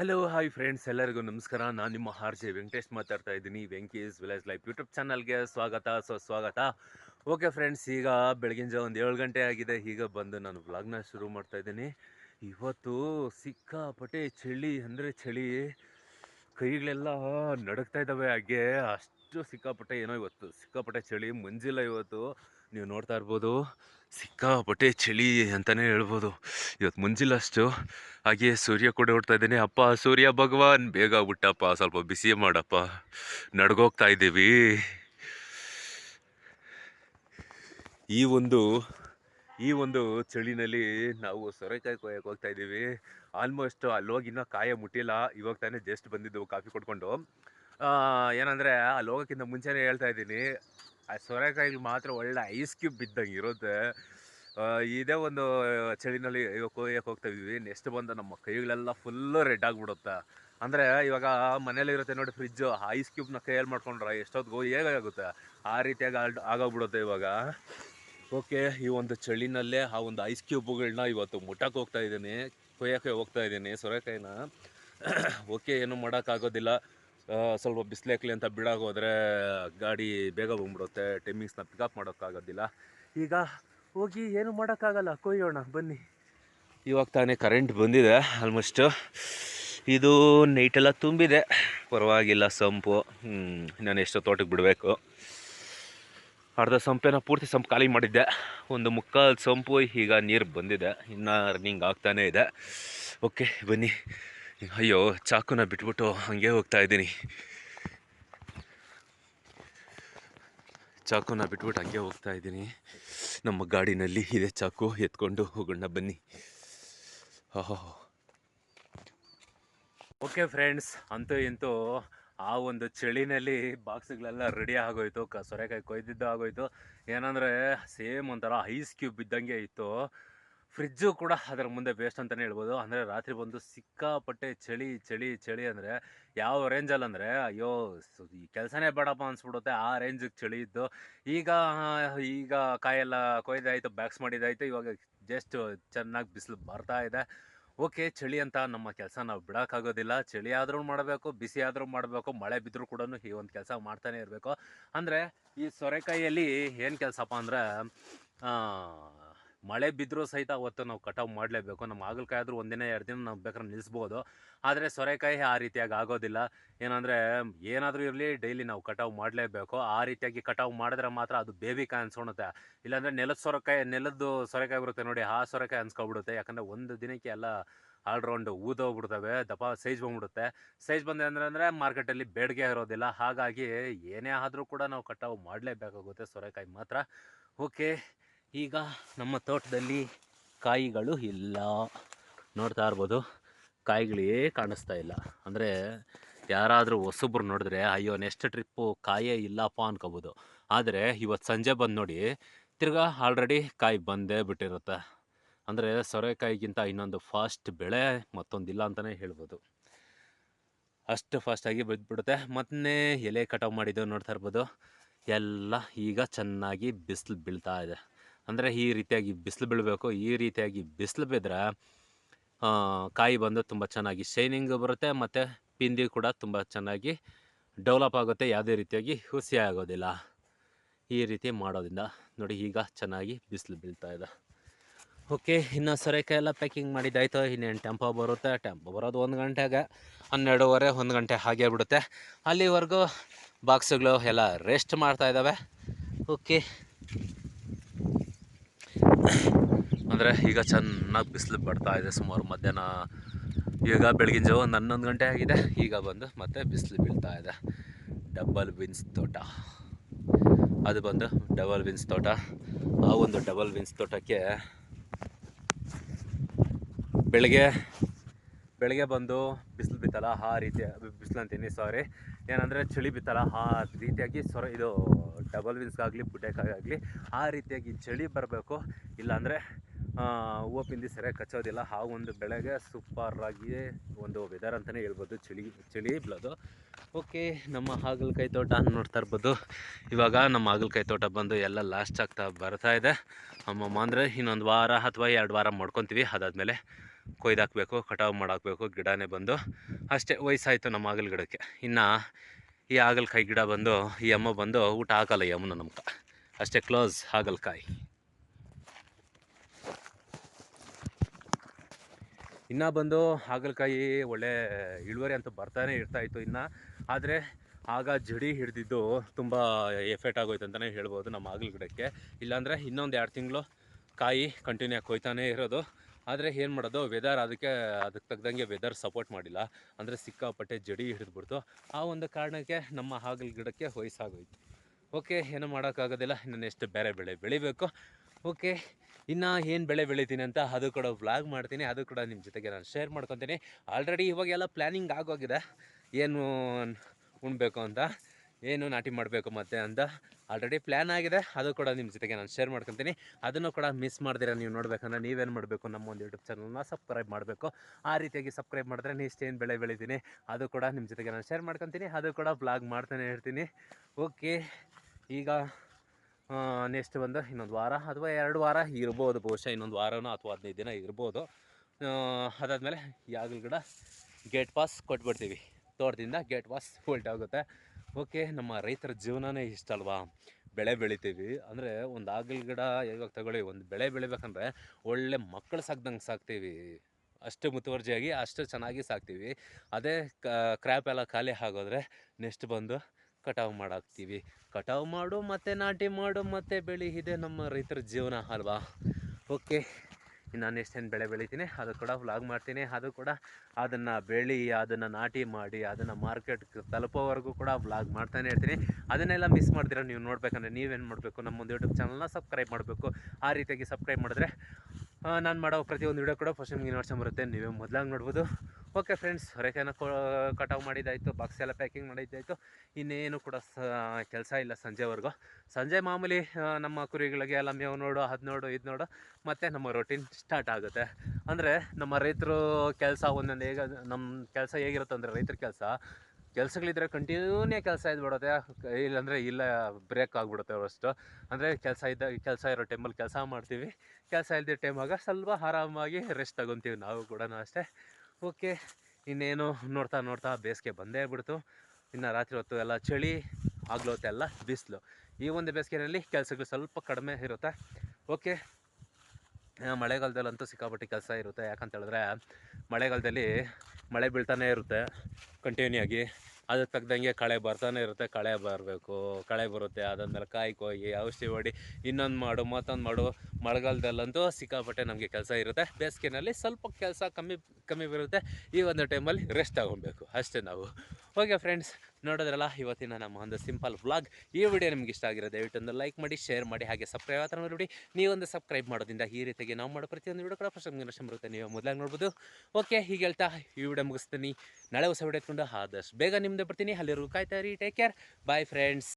Hello hi friends ಎಲ್ಲರಿಗೂ ನಮಸ್ಕಾರ. ನಾನು ನಿಮ್ಮ ಆರ್ ಜೆ ವೆಂಕಟೇಶ್ ಮಾತಾಡ್ತಾ ಇದ್ದೀನಿ ವೆಂಕೀಸ್ ವಿಲೇಜ್ ಲೈಫ್ ಯೂಟ್ಯೂಬ್ ಚಾನಲ್ಗೆ ಸ್ವಾಗತ ಸೊ ಸ್ವಾಗತ ಓಕೆ ಫ್ರೆಂಡ್ಸ್ ಈಗ ಬೆಳಗಿನ ಜಾವ ಒಂದು ಏಳು ಗಂಟೆ ಆಗಿದೆ. ಈಗ ಬಂದು ನಾನು ವ್ಲಾಗ್ನ ಶುರು ಮಾಡ್ತಾ ಇದ್ದೀನಿ. ಇವತ್ತು ಸಿಕ್ಕಾಪಟ್ಟೆ ಚಳಿ ಅಂದರೆ ಚಳಿ. ಕೈಗಳೆಲ್ಲ ನಡುಗ್ತಾ ಇದ್ದಾವೆ ಹಾಗೆ. ಅಷ್ಟು ಸಿಕ್ಕಾಪಟ್ಟೆ ಏನೋ ಇವತ್ತು, ಸಿಕ್ಕಾಪಟ್ಟೆ ಚಳಿ, ಮಂಜಿಲ್ಲ ಇವತ್ತು. ನೀವು ನೋಡ್ತಾ ಇರ್ಬೋದು. ಸಿಕ್ಕಾಪಟ್ಟೆ ಚಳಿ ಅಂತಲೇ ಹೇಳ್ಬೋದು. ಇವತ್ತು ಮುಂಜಿಲ್ಲ ಅಷ್ಟು ಹಾಗೆ ಸೂರ್ಯ ಕೂಡ ಓಡ್ತಾ ಇದ್ದೀನಿ. ಅಪ್ಪ ಸೂರ್ಯ ಭಗವಾನ್ ಬೇಗ ಬಿಟ್ಟಪ್ಪ ಸ್ವಲ್ಪ ಬಿಸಿ ಮಾಡಪ್ಪ. ನಡ್ಗೋಗ್ತಾ ಇದ್ದೀವಿ. ಈ ಒಂದು ಈ ಒಂದು ಚಳಿನಲ್ಲಿ ನಾವು ಸೊರೆಕಾಯಿ ಕೊಯ್ಯಕ್ಕೆ ಹೋಗ್ತಾ ಇದ್ದೀವಿ. ಆಲ್ಮೋಸ್ಟ್ ಅಲ್ಲಿ ಇನ್ನೂ ಕಾಯ ಮುಟ್ಟಿಲ್ಲ. ಇವಾಗ ತಾನೇ ಜಸ್ಟ್ ಬಂದಿದ್ದು ಕಾಫಿ ಕೊಡ್ಕೊಂಡು. ಆ, ಏನಂದ್ರೆ ಆ ಹೋಗೋಕ್ಕಿಂತ ಮುಂಚೆನೇ ಹೇಳ್ತಾ ಇದ್ದೀನಿ. ಆ ಸೊರೆಕಾಯಿಗೆ ಮಾತ್ರ ಒಳ್ಳೆ ಐಸ್ ಕ್ಯೂಬ್ ಬಿದ್ದಂಗೆ ಇರುತ್ತೆ. ಇದೇ ಒಂದು ಚಳಿನಲ್ಲಿ ಇವಾಗ ಕೊಯ್ಯಕ್ಕೆ ಹೋಗ್ತಾ ಇದ್ವಿ ನೆಕ್ಸ್ಟ್ ಬಂದು ನಮ್ಮ ಕೈಗಳೆಲ್ಲ ಫುಲ್ಲು ರೆಡ್ ಆಗಿಬಿಡುತ್ತೆ. ಅಂದರೆ ಇವಾಗ ಮನೇಲಿರುತ್ತೆ ನೋಡಿ ಫ್ರಿಜ್ಜು ಐಸ್ ಕ್ಯೂಬ್ನ ಕೈಯಲ್ಲಿ ಮಾಡ್ಕೊಂಡ್ರೆ ಎಷ್ಟೊತ್ತಿಗೂ ಹೇಗಾಗುತ್ತೆ ಆ ರೀತಿಯಾಗಿ ಆಗೋಗ್ಬಿಡುತ್ತೆ ಇವಾಗ. ಓಕೆ ಈ ಒಂದು ಚಳಿನಲ್ಲೇ ಆ ಒಂದು ಐಸ್ ಕ್ಯೂಬ್ಗಳನ್ನ ಇವತ್ತು ಮುಟ್ಟಕ್ಕೆ ಹೋಗ್ತಾ ಇದ್ದೀನಿ. ಕೊಯ್ಯೋಕ್ಕೆ ಹೋಗ್ತಾ ಇದ್ದೀನಿ ಸೊರೆಕಾಯಿನ. ಓಕೆ ಏನು ಮಾಡೋಕ್ಕಾಗೋದಿಲ್ಲ ಸ್ವಲ್ಪ ಬಿಸಿಲೇಕ್ಲಿ ಅಂತ ಬಿಡೋಕೆ ಹೋದರೆ ಗಾಡಿ ಬೇಗ ಬಂದ್ಬಿಡುತ್ತೆ ಟೈಮಿಂಗ್ಸ್ನ ಪಿಕಪ್ ಮಾಡೋಕ್ಕಾಗೋದಿಲ್ಲ. ಈಗ ಹೋಗಿ ಏನು ಮಾಡೋಕ್ಕಾಗಲ್ಲ, ಕೊಯ್ಯೋಣ, ಬನ್ನಿ. ಇವಾಗ ತಾನೇ ಕರೆಂಟ್ ಬಂದಿದೆ ಆಲ್ಮೋಸ್ಟು ಇದು ನೈಟೆಲ್ಲ ತುಂಬಿದೆ. ಪರವಾಗಿಲ್ಲ, ಸಂಪು. ನಾನು ಎಷ್ಟೋ ತೋಟಕ್ಕೆ ಬಿಡಬೇಕು. ಅರ್ಧ ಸಂಪೇನ ಪೂರ್ತಿ ಸಂಪು ಖಾಲಿ ಮಾಡಿದ್ದೆ. ಒಂದು ಮುಕ್ಕಾಲು ಸಂಪು, ಈಗ ನೀರು ಬಂದಿದೆ. ಇನ್ನೂ ರನ್ನಿಂಗ್ ಆಗ್ತಾನೇ ಇದೆ. ಓಕೆ ಬನ್ನಿ. ಅಯ್ಯೋ, ಚಾಕುನ ಬಿಟ್ಬಿಟ್ಟು ಹಂಗೆ ಹೋಗ್ತಾ ಇದ್ದೀನಿ. ಚಾಕುನ ಬಿಟ್ಬಿಟ್ಟು ಹಂಗೆ ಹೋಗ್ತಾ ಇದ್ದೀನಿ. ನಮ್ಮ ಗಾಡಿನಲ್ಲಿ ಇದೆ ಚಾಕು, ಎತ್ಕೊಂಡು ಹೋಗೋಣ ಬನ್ನಿ. ಓಹೋ ಓಕೆ ಫ್ರೆಂಡ್ಸ್ ಅಂತೂ ಇಂತೂ ಆ ಒಂದು ಚಳಿನಲ್ಲಿ ಬಾಕ್ಸ್ಗಳೆಲ್ಲ ರೆಡಿ ಆಗೋಯ್ತು ಸೊರೆಕಾಯಿ ಕೊಯ್ದಿದ್ದು ಆಗೋಯ್ತು. ಏನಂದರೆ ಸೇಮ್ ಒಂಥರ ಐಸ್ ಕ್ಯೂಬ್ ಇದ್ದಂಗೆ ಇತ್ತು. ಫ್ರಿಜ್ಜು ಕೂಡ ಅದರ ಮುಂದೆ ಬೇಸ್ಟ್ ಅಂತಲೇ ಹೇಳ್ಬೋದು. ಅಂದರೆ ರಾತ್ರಿ ಬಂದು ಸಿಕ್ಕಾಪಟ್ಟೆ ಚಳಿ ಚಳಿ ಚಳಿ ಅಂದರೆ ಯಾವ ರೇಂಜಲ್ಲಿ ಅಂದರೆ, ಅಯ್ಯೋ ಈ ಕೆಲಸನೇ ಬೇಡಪ್ಪ ಅನ್ಸ್ಬಿಡುತ್ತೆ. ಆ ರೇಂಜಿಗೆ ಚಳಿ ಇದ್ದು ಈಗ ಈಗ ಕಾಯೆಲ್ಲ ಕೊಯ್ದಾಯಿತು ಬ್ಯಾಕ್ಸ್ ಮಾಡಿದಾಯಿತು. ಇವಾಗ ಜಸ್ಟ್ ಚೆನ್ನಾಗಿ ಬಿಸಿಲು ಬರ್ತಾ ಇದೆ. ಓಕೆ, ಚಳಿ ಅಂತ ನಮ್ಮ ಕೆಲಸ ನಾವು ಬಿಡೋಕ್ಕಾಗೋದಿಲ್ಲ. ಚಳಿ ಆದರೂ ಮಾಡಬೇಕು, ಬಿಸಿ ಆದರೂ ಮಾಡಬೇಕು, ಮಳೆ ಬಿದ್ದರೂ ಕೂಡ ಈ ಒಂದು ಕೆಲಸ ಮಾಡ್ತಾನೆ ಇರಬೇಕು. ಅಂದರೆ ಈ ಸೊರೆಕಾಯಿಯಲ್ಲಿ ಏನು ಕೆಲಸಪ್ಪ ಅಂದರೆ ಮಳೆ ಬಿದ್ದರೂ ಸಹಿತ ಅವತ್ತು ನಾವು ಕಟಾವು ಮಾಡಲೇಬೇಕು. ನಮ್ಮ ಹಾಗಲಕಾಯಿ ಆದರೂ ಒಂದಿನ ಎರಡು ದಿನ ನಾವು ಬೇಕಾದ್ರೆ ನಿಲ್ಲಿಸ್ಬೋದು ಆದರೆ ಸೊರೆಕಾಯಿ ಆ ರೀತಿಯಾಗಿ ಆಗೋದಿಲ್ಲ. ಏನಂದರೆ ಏನಾದರೂ ಇರಲಿ, ಡೈಲಿ ನಾವು ಕಟಾವು ಮಾಡಲೇಬೇಕು. ಆ ರೀತಿಯಾಗಿ ಕಟಾವು ಮಾಡಿದ್ರೆ ಮಾತ್ರ ಅದು ಬೇಬಿ ಕಾಯಿ ಅನ್ಸ್ಕೊಳುತ್ತೆ ಇಲ್ಲಾಂದರೆ ನೆಲದ ಸೊರೆಕಾಯಿ, ನೆಲದ್ದು ಸೊರೆಕಾಯಿ ಬರುತ್ತೆ ನೋಡಿ, ಆ ಸೊರೆಕಾಯಿ ಅನ್ಸ್ಕೊಬಿಡುತ್ತೆ. ಯಾಕಂದರೆ ಒಂದು ದಿನಕ್ಕೆ ಎಲ್ಲ ಆಲ್ರೌಂಡ್ ಊದೋಗ್ಬಿಡ್ತವೆ, ದಪ್ಪ ಸೈಜ್ ಬಂದ್ಬಿಡುತ್ತೆ. ಸೈಜ್ ಬಂದೆ ಅಂದರೆ ಅಂದರೆ ಮಾರ್ಕೆಟಲ್ಲಿ ಬೇಡಿಗೆ ಇರೋದಿಲ್ಲ. ಹಾಗಾಗಿ ಏನೇ ಆದರೂ ಕೂಡ ನಾವು ಕಟಾವು ಮಾಡಲೇಬೇಕಾಗುತ್ತೆ ಸೊರೆಕಾಯಿ ಮಾತ್ರ. ಓಕೆ. ಈಗ ನಮ್ಮ ತೋಟದಲ್ಲಿ ಕಾಯಿಗಳು ಇಲ್ಲ. ನೋಡ್ತಾ ಇರ್ಬೋದು, ಕಾಯಿಗಳೇ ಕಾಣಿಸ್ತಾ ಇಲ್ಲ. ಅಂದರೆ ಯಾರಾದರೂ ಹೊಸಬ್ರು ನೋಡಿದ್ರೆ, ಅಯ್ಯೋ ನೆಕ್ಸ್ಟ್ ಟ್ರಿಪ್ಪು ಕಾಯೇ ಇಲ್ಲಪ್ಪ ಅನ್ಕೋಬೋದು. ಆದರೆ ಇವತ್ತು ಸಂಜೆ ಬಂದು ನೋಡಿ, ತಿರ್ಗಾ ಆಲ್ರೆಡಿ ಕಾಯಿ ಬಂದೇ ಬಿಟ್ಟಿರುತ್ತೆ. ಅಂದರೆ ಸೊರೆಕಾಯಿಗಿಂತ ಇನ್ನೊಂದು ಫಾಸ್ಟ್ ಬೆಳೆ ಮತ್ತೊಂದಿಲ್ಲ ಅಂತಲೇ ಹೇಳ್ಬೋದು. ಅಷ್ಟು ಫಾಸ್ಟಾಗಿ ಬಿದ್ದುಬಿಡುತ್ತೆ ಮತ್ತೆ ಎಲೆ ಕಟಾವು ಮಾಡಿದ್ದು ನೋಡ್ತಾ ಇರ್ಬೋದು. ಎಲ್ಲ ಈಗ ಚೆನ್ನಾಗಿ ಬಿಸಿಲು ಬೀಳ್ತಾ ಇದೆ. ಅಂದರೆ ಈ ರೀತಿಯಾಗಿ ಬಿಸಿಲು ಬೀಳಬೇಕು, ಈ ರೀತಿಯಾಗಿ ಬಿಸಿಲು ಬಿದ್ದರೆ ಕಾಯಿ ಬಂದು ತುಂಬ ಚೆನ್ನಾಗಿ ಶೈನಿಂಗ್ ಬರುತ್ತೆ, ಮತ್ತು ಪಿಂದಿ ಕೂಡ ತುಂಬ ಚೆನ್ನಾಗಿ ಡೆವಲಪ್ ಆಗುತ್ತೆ, ಯಾವುದೇ ರೀತಿಯಾಗಿ ಹುಸಿ ಆಗೋದಿಲ್ಲ. ಈ ರೀತಿ ಮಾಡೋದ್ರಿಂದ ನೋಡಿ ಈಗ ಚೆನ್ನಾಗಿ ಬಿಸಿಲು ಬೀಳ್ತಾ ಇದೆ. ಓಕೆ, ಇನ್ನು ಸೊರೆಕಾಯಿ ಎಲ್ಲ ಪ್ಯಾಕಿಂಗ್ ಮಾಡಿದ್ದಾಯ್ತು, ಇನ್ನೇನು ಟೆಂಪೋ ಬರುತ್ತೆ, ಟೆಂಪೋ ಬರೋದು ಒಂದು ಗಂಟೆಗೆ, ಹನ್ನೆರಡೂವರೆ, ಒಂದು ಗಂಟೆ ಹಾಗೆ ಬಿಡುತ್ತೆ ಅಲ್ಲಿವರೆಗೂ ಬಾಕ್ಸ್ಗಳು ಎಲ್ಲ ರೆಸ್ಟ್ ಮಾಡ್ತಾ ಇದ್ದಾವೆ. ಓಕೆ. ಅಂದರೆ ಈಗ ಚೆನ್ನಾಗಿ ಬಿಸಿಲು ಬರ್ತಾ ಇದೆ. ಸುಮಾರು ಮಧ್ಯಾಹ್ನ ಈಗ ಬೆಳಗಿನ ಜಾವ ಒಂದು ಹನ್ನೊಂದು ಗಂಟೆ ಆಗಿದೆ. ಈಗ ಬಂದು ಮತ್ತೆ ಬಿಸಿಲು ಬೀಳ್ತಾ ಇದೆ. ಡಬಲ್ ಬೀನ್ಸ್ ತೋಟ. ಅದು ಬಂದು ಡಬಲ್ ಬೀನ್ಸ್ ತೋಟ. ಆ ಒಂದು ಡಬಲ್ ಬಿನ್ಸ್ ತೋಟಕ್ಕೆ ಬೆಳಗ್ಗೆ ಬೆಳಗ್ಗೆ ಬಂದು ಬಿಸಿಲು ಬಿತ್ತಲ್ಲ? ಆ ರೀತಿ, ಬಿಸಿಲು ಅಂತೀನಿ ಸಾರಿ ಏನಂದರೆ ಚಳಿ ಬಿತ್ತಲ್ಲ, ಆ ರೀತಿಯಾಗಿ ಸೊರ ಇದು ಡಬಲ್ ವಿನ್ಸ್ಗಾಗಲಿ ಆಗಲಿ ಆ ರೀತಿಯಾಗಿ ಚಳಿ ಬರಬೇಕು. ಇಲ್ಲಾಂದರೆ ಹೂವು ಪಿಂದಿ ಸರಿಯಾಗಿ ಕಚ್ಚೋದಿಲ್ಲ. ಆ ಒಂದು ಬೆಳೆಗೆ ಸೂಪರಾಗಿ ಒಂದು ವೆದರ್ ಅಂತಲೇ ಹೇಳ್ಬೋದು. ಚಳಿ ಚಳಿ ಬೀಳೋದು. ಓಕೆ ನಮ್ಮ ಹಾಗಲಕಾಯಿ ತೋಟ ನೋಡ್ತಾ ಇರ್ಬೋದು. ಇವಾಗ ನಮ್ಮ ಹಾಗಲಕಾಯಿ ತೋಟ ಬಂದು ಎಲ್ಲ ಲಾಸ್ಟ್ ಆಗ್ತಾ ಬರ್ತಾ ಇದೆ. ಅಮ್ಮಮ್ಮ ಅಂದರೆ ಇನ್ನೊಂದು ವಾರ ಅಥವಾ ಎರಡು ವಾರ ಮಾಡ್ಕೊತೀವಿ. ಅದಾದಮೇಲೆ ಕೊಯ್ದಾಕಬೇಕು, ಕಟಾವು ಮಾಡಾಕಬೇಕು, ಗಿಡನೇ ಬಂದು ಅಷ್ಟೇ ವಯಸ್ಸಾಯಿತು ನಮ್ಮ ಆಗಲ್ ಗಿಡಕ್ಕೆ. ಇನ್ನು ಈ ಹಾಗಲಕಾಯಿ ಗಿಡ ಬಂದು, ಈ ಅಮ್ಮ ಬಂದು ಊಟ ಹಾಕಲ್ಲ ಈ ಅಮ್ಮನ ನಮ್ಗೆ ಅಷ್ಟೇ ಕ್ಲೋಸ್ ಹಾಗಲಕಾಯಿ ಇನ್ನು ಬಂದು ಹಾಗಲಕಾಯಿ ಒಳ್ಳೆ ಇಳುವರಿ ಅಂತ ಬರ್ತಾನೆ ಇರ್ತಾಯಿತ್ತು ಇನ್ನು. ಆದರೆ ಆಗ ಜಡಿ ಹಿಡಿದಿದ್ದು ತುಂಬ ಎಫೆಕ್ಟ್ ಆಗೋಯ್ತು ಅಂತಲೇ ಹೇಳ್ಬೋದು ನಮ್ಮ ಹಾಗಲ ಗಿಡಕ್ಕೆ. ಇಲ್ಲಾಂದರೆ ಇನ್ನೊಂದು ಎರಡು ತಿಂಗಳು ಕಾಯಿ ಕಂಟಿನ್ಯೂ ಆಗಿ ಕೊಯ್ತಾನೇ ಇರೋದು. ಆದರೆ ಏನು ಮಾಡೋದು ವೆದರ್ ಅದಕ್ಕೆ ಅದಕ್ಕೆ ತಗ್ದಂಗೆ ವೆದರ್ ಸಪೋರ್ಟ್ ಮಾಡಿಲ್ಲ. ಅಂದರೆ ಸಿಕ್ಕಾಪಟ್ಟೆ ಜಡಿ ಹಿಡಿದ್ಬಿಡ್ತು. ಆ ಒಂದು ಕಾರಣಕ್ಕೆ ನಮ್ಮ ಹಾಗಲ್ ಗಿಡಕ್ಕೆ ವಯಸ್ಸಾಗೋಯ್ತು. ಓಕೆ, ಏನು ಮಾಡೋಕ್ಕಾಗೋದಿಲ್ಲ. ಇನ್ನು ನೆಕ್ಸ್ಟ್ ಬೇರೆ ಬೆಳೆ ಬೆಳಿಬೇಕು. ಓಕೆ, ಇನ್ನು ಏನು ಬೆಳೆ ಬೆಳಿತೀನಿ ಅಂತ ಅದು ಕೂಡ ವ್ಲಾಗ್ ಮಾಡ್ತೀನಿ. ಅದು ಕೂಡ ನಿಮ್ಮ ಜೊತೆಗೆ ನಾನು ಶೇರ್ ಮಾಡ್ಕೊತೀನಿ. ಆಲ್ರೆಡಿ ಇವಾಗೆಲ್ಲ ಪ್ಲ್ಯಾನಿಂಗ್ ಆಗೋಗಿದೆ. ಏನು ಉಣ್ಬೇಕು ಅಂತ. ಏನು ನಾಟಿ ಮಾಡಬೇಕು ಮತ್ತೆ ಅಂತ ಆಲ್ರೆಡಿ ಪ್ಲ್ಯಾನ್ ಆಗಿದೆ. ಅದು ಕೂಡ ನಿಮ್ಮ ಜೊತೆಗೆ ನಾನು ಶೇರ್ ಮಾಡ್ಕೊತೀನಿ. ಅದನ್ನು ಕೂಡ ಮಿಸ್ ಮಾಡ್ದಿರ ನೀವು ನೋಡ್ಬೇಕಂದ್ರೆ ನೀವೇನು ಮಾಡಬೇಕು ನಮ್ಮ ಒಂದು ಯೂಟ್ಯೂಬ್ ಚಾನಲ್ನ ಸಬ್ಸ್ಕ್ರೈಬ್ ಮಾಡಬೇಕು. ಆ ರೀತಿಯಾಗಿ ಸಬ್ಸ್ಕ್ರೈಬ್ ಮಾಡಿದ್ರೆ ಏನು ಬೆಳೆ ಬೆಳಿತೀನಿ ಅದು ಕೂಡ ನಿಮ್ಮ ಜೊತೆಗೆ ನಾನು ಶೇರ್ ಮಾಡ್ಕೊತೀನಿ. ಅದು ಕೂಡ ಬ್ಲಾಗ್ ಮಾಡ್ತಾನೆ ಇರ್ತೀನಿ ಓಕೆ ಈಗ ನೆಕ್ಸ್ಟ್ ಬಂದು ಇನ್ನೊಂದು ವಾರ ಅಥವಾ ಎರಡು ವಾರ ಇರ್ಬೋದು, ಬಹುಶಃ ಇನ್ನೊಂದು ವಾರನೋ ಅಥವಾ ಹದಿನೈದು ದಿನ ಇರ್ಬೋದು. ಅದಾದಮೇಲೆ ಯಾಗಲ ಗಿಡ ಗೇಟ್ ಪಾಸ್ ಕೊಟ್ಬಿಡ್ತೀವಿ. ತೋಟದಿಂದ ಗೇಟ್ ಪಾಸ್ ಹೊಲ್ಟಾಗುತ್ತೆ ಓಕೆ, ನಮ್ಮ ರೈತರ ಜೀವನನೇ ಇಷ್ಟ ಅಲ್ವಾ? ಬೆಳೆ ಬೆಳಿತೀವಿ. ಅಂದರೆ ಒಂದು ಆಗಲ್ ಗಿಡ ಇವಾಗ ತಗೊಳ್ಳಿ, ಒಂದು ಬೆಳೆ ಬೆಳಿಬೇಕಂದ್ರೆ ಒಳ್ಳೆ ಮಕ್ಕಳು ಸಾಕ್ದಂಗೆ ಸಾಕ್ತೀವಿ. ಅಷ್ಟು ಮುತುವರ್ಜಿಯಾಗಿ ಅಷ್ಟು ಚೆನ್ನಾಗಿ ಸಾಕ್ತೀವಿ. ಅದೇ ಕ್ರ್ಯಾಪ್ ಎಲ್ಲ ಖಾಲಿ ಆಗೋದ್ರೆ ನೆಕ್ಸ್ಟ್ ಬಂದು ಕಟಾವು ಮಾಡಾಕ್ತೀವಿ. ಕಟಾವು ಮಾಡು, ಮತ್ತು ನಾಟಿ ಮಾಡು, ಮತ್ತು ಬೆಳಿ, ಇದೆ ನಮ್ಮ ರೈತರ ಜೀವನ ಅಲ್ವಾ? ಓಕೆ. ಇನ್ನು ಎಷ್ಟೇನು ಬೆಳೆ ಬೆಳಿತೀನಿ? ಅದು ಕೂಡ ವ್ಲಾಗ್ ಮಾಡ್ತೀನಿ. ಅದು ಕೂಡ ಅದನ್ನು ಬೆಳಿ, ಅದನ್ನು ನಾಟಿ ಮಾಡಿ, ಅದನ್ನು ಮಾರ್ಕೆಟ್ಗೆ ತಲುಪೋವರೆಗೂ ಕೂಡ ವ್ಲಾಗ್ ಮಾಡ್ತಾನೆ ಇರ್ತೀನಿ. ಅದನ್ನೆಲ್ಲ ಮಿಸ್ ಮಾಡ್ತೀರಾ ನೀವು ನೋಡಬೇಕಂದ್ರೆ ನೀವೇನು ಮಾಡಬೇಕು? ನಮ್ಮೊಂದು ಯೂಟ್ಯೂಬ್ ಚಾನಲ್ನ ಸಬ್ಸ್ಕ್ರೈಬ್ ಮಾಡಬೇಕು. ಆ ರೀತಿಯಾಗಿ ಸಬ್ಸ್ಕ್ರೈಬ್ ಮಾಡಿದ್ರೆ ನಾನು ಮಾಡೋ ಪ್ರತಿಯೊಂದು ವಿಡಿಯೋ ಕೂಡ ಫಸ್ಟ್ ನಿಮಗೆ ಬರುತ್ತೆ. ನೀವೇ ಮೊದಲಾಗಿ ನೋಡ್ಬೋದು. ಓಕೆ ಫ್ರೆಂಡ್ಸ್ ರೇಖೆನ ಕಟಾವು ಮಾಡಿದ್ದಾಯಿತು ಬಾಕ್ಸ್ ಎಲ್ಲ ಪ್ಯಾಕಿಂಗ್ ಮಾಡಿದ್ದಾಯಿತು. ಇನ್ನೇನು ಕೂಡ ಕೆಲಸ ಇಲ್ಲ ಸಂಜೆವರೆಗೂ. ಸಂಜೆ ಮಾಮೂಲಿ ನಮ್ಮ ಕುರಿಗಳಿಗೆ ಎಲ್ಲ ಮೇವು ನೋಡು, ಅದು ನೋಡು, ಇದು ನೋಡು, ಮತ್ತು ನಮ್ಮ ರೊಟೀನ್ ಸ್ಟಾರ್ಟ್ ಆಗುತ್ತೆ. ಅಂದರೆ ನಮ್ಮ ರೈತರು ಕೆಲಸ ಒಂದೊಂದು ಹೇಗೆ ನಮ್ಮ ಕೆಲಸ ಹೇಗಿರುತ್ತೆ ಅಂದರೆ ರೈತರ ಕೆಲಸ, ಕೆಲಸಗಳಿದ್ರೆ ಕಂಟಿನ್ಯೂನೇ ಕೆಲಸ ಇದ್ಬಿಡುತ್ತೆ. ಇಲ್ಲಾಂದರೆ ಇಲ್ಲ ಬ್ರೇಕ್ ಆಗಿಬಿಡುತ್ತೆ ಅಷ್ಟು ಅಂದರೆ ಕೆಲಸ ಇದ್ದ, ಕೆಲಸ ಇರೋ ಟೈಮಲ್ಲಿ ಕೆಲಸ ಮಾಡ್ತೀವಿ. ಕೆಲಸ ಇಲ್ದಿದ್ದ ಟೈಮಾಗ ಸ್ವಲ್ಪ ಆರಾಮಾಗಿ ರೆಸ್ಟ್ ತಗೊತೀವಿ ನಾವು ಕೂಡ ಅಷ್ಟೇ. ಓಕೆ, ಇನ್ನೇನು ನೋಡ್ತಾ ನೋಡ್ತಾ ಬೇಸಿಗೆ ಬಂದೇ ಬಿಡ್ತು ಇನ್ನು ರಾತ್ರಿ ಹೊತ್ತು ಎಲ್ಲ ಚಳಿ ಆಗ್ಲೋ ಹೊತ್ತೆಲ್ಲ ಬಿಸಿಲು. ಈ ಒಂದು ಬೇಸಿಗೆಯಲ್ಲಿ ಕೆಲಸಗಳು ಸ್ವಲ್ಪ ಕಡಿಮೆ ಇರುತ್ತೆ. ಓಕೆ ಮಳೆಗಾಲದಲ್ಲಂತೂ ಸಿಕ್ಕಾಪಟ್ಟೆ ಕೆಲಸ ಇರುತ್ತೆ. ಯಾಕಂತ ಹೇಳಿದ್ರೆ ಮಳೆಗಾಲದಲ್ಲಿ ಮಳೆ ಬೀಳ್ತಾನೆ ಇರುತ್ತೆ. ಕಂಟಿನ್ಯೂ ಆಗಿ. ಅದಕ್ಕೆ ತಗ್ದಂಗೆ ಕಳೆ ಬರ್ತಾನೆ ಇರುತ್ತೆ, ಕಳೆ ಬರಬೇಕು. ಕಳೆ ಬರುತ್ತೆ ಅದಾದ್ಮೇಲೆ ಕಾಯಿ ಕೊಯ್ಯಿ ಔಷಧಿ ಹೊಡಿ, ಇನ್ನೊಂದು ಮಾಡು, ಮತ್ತೊಂದು ಮಾಡು, ಮಳೆಗಾಲದಲ್ಲಂತೂ ಸಿಕ್ಕಾಪಟ್ಟೆ ನಮಗೆ ಕೆಲಸ ಇರುತ್ತೆ. ಬೇಸಿಗೆನಲ್ಲಿ ಸ್ವಲ್ಪ ಕೆಲಸ ಕಮ್ಮಿ ಕಮ್ಮಿ ಬರುತ್ತೆ. ಈ ಒಂದು ಟೈಮಲ್ಲಿ ರೆಸ್ಟ್ ತಗೊಬೇಕು. ಅಷ್ಟೇ ನಾವು. ಓಕೆ ಫ್ರೆಂಡ್ಸ್ ನೋಡಿದ್ರಲ್ಲ, ಇವತ್ತಿನ ನಮ್ಮ ಒಂದು ಸಿಂಪಲ್ ವ್ಲಾಗ್ ಈ ವಿಡಿಯೋ ನಿಮ್ಗೆ ಇಷ್ಟ ಆಗಿರೋ ದಯವಿಟ್ಟು ಒಂದು ಲೈಕ್ ಮಾಡಿ ಶೇರ್ ಮಾಡಿ, ಹಾಗೆ ಸಬ್ಸ್ಕ್ರೈಬ್ ಆತರ ನೋಡಿ. ನೀವೊಂದು ಸಬ್ಸ್ಕ್ರೈಬ್ ಮಾಡೋದ್ರಿಂದ ಈ ರೀತಿಯಾಗಿ ನಾವು ಮಾಡೋ ಪ್ರತಿಯೊಂದು ವಿಡಿಯೋ ಕೂಡ ಫಸ್ಟ್ ನಮಗೆ ನಷ್ಟ ಬರುತ್ತೆ. ನೀವು ಮೊದಲಾಗಿ ನೋಡ್ಬೋದು. ಓಕೆ ಹೀಗೆ ಹೇಳ್ತಾ ಈ ವಿಡಿಯೋ ಮುಗಿಸ್ತೀನಿ. ನಾಳೆ ಹೊಸ ವಿಡಿಯೋ ಎತ್ಕೊಂಡು ಆದಷ್ಟು ಬೇಗ ನಿಮ್ಮದೇ ಬರ್ತೀನಿ. ಅಲ್ಲಿವರೆಗೂ ಕಾಯ್ತಾ ಇರಿ. Take care bye friends